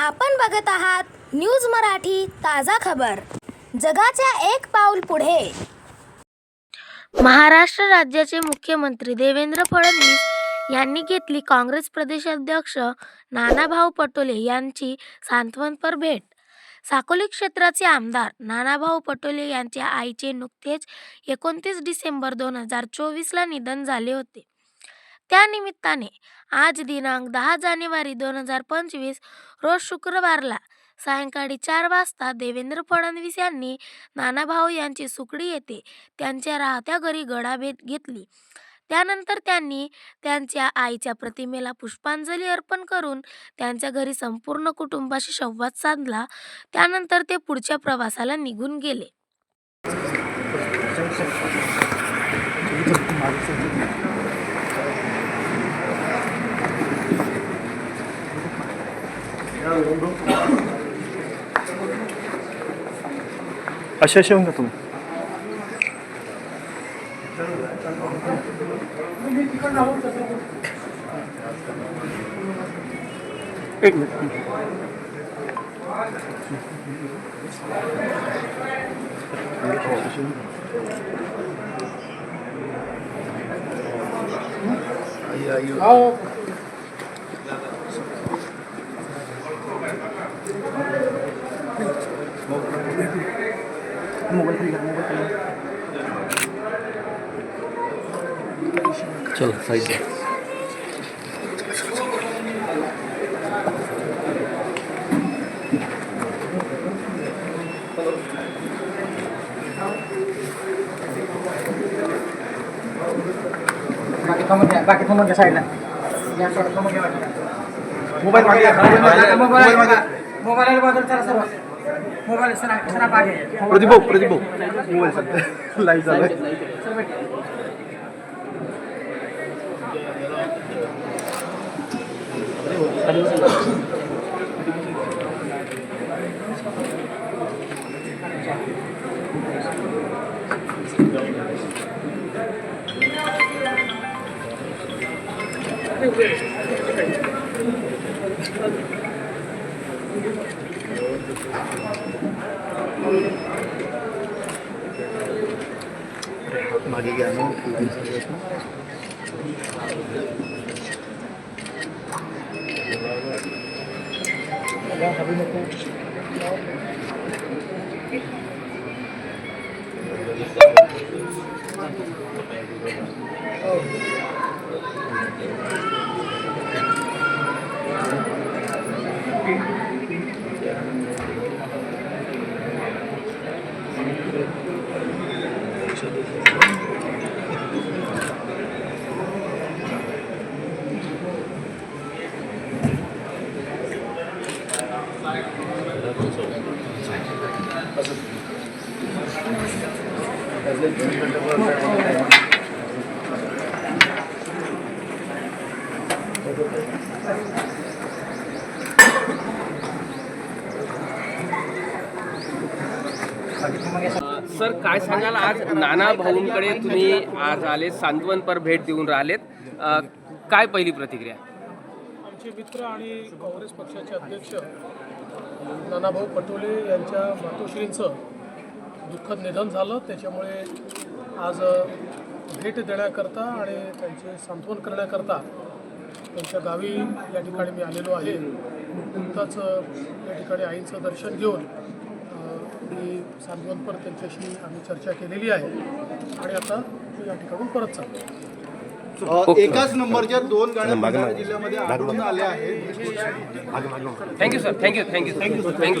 आपण बघत आहात न्यूज मराठी ताजा खबर. जगाच्या एक पाऊल पुढे. महाराष्ट्र राज्याचे मुख्यमंत्री देवेंद्र फडणवीस यांनी घेतली काँग्रेस प्रदेशाध्यक्ष नानाभाऊ पटोले यांची सांत्वनपर भेट. साकोली क्षेत्राचे आमदार नानाभाऊ पटोले यांच्या आईचे नुकतेच एकोणतीस डिसेंबर दोन हजार चोवीसला निधन झाले होते. त्यानिमित्ताने आज दिनांक दहा जानेवारी दोन हजार पंचवीस रोज शुक्रवारला सायंकाळी चार वाजता देवेंद्र फडणवीस यांनी नानाभाऊ यांची सुकडी येथे त्यांच्या राहत्या घरी गडाभेट घेतली. त्यानंतर त्यांनी त्यांच्या आईच्या प्रतिमेला पुष्पांजली अर्पण करून त्यांच्या घरी संपूर्ण कुटुंबाशी संवाद साधला. त्यानंतर ते पुढच्या प्रवासाला निघून गेले. अशा अशा का तुम्ही एक मिनिट चलो साइड से बाकी थांबून घ्या बाकी थांबून घ्या साईडला या थोडं थांबून घ्या बाकी. मोबाईल मागे घ्या, मोबाईल मागे घ्या, मोबाईल मागे मोबाईल बाजूला चला सर्व mobile मागे प्रदीप भाऊ प्रदीप भाऊ मोबाईल सर. लाईव्ह चालू आहे magigano sabi Oh. सर काय सांगाल? आज नाना भाऊंकडे तुम्ही आज आले सांत्वनपर भेट देऊन राहिलेत. काय पहिली प्रतिक्रिया? आमचे मित्र आणि काँग्रेस पक्षाचे अध्यक्ष नानाभाऊ पटोले यांच्या मातोश्रींचं दुःखद निधन झालं. त्याच्यामुळे आज भेट देण्याकरता आणि त्यांचे सांत्वन करण्याकरता त्यांच्या गावी या ठिकाणी मी आलेलो आहे. नुकताच या ठिकाणी आईंचं दर्शन घेऊन मी सांत्वनपर त्यांच्याशी आम्ही चर्चा केलेली आहे. आणि आता मी या ठिकाणून परत चालतो अ, एकाच नंबरच्या दोन गाड्या जिल्ह्यामध्ये आढळून आल्या आहेत. Thank you sir thank you thank you thank you thank you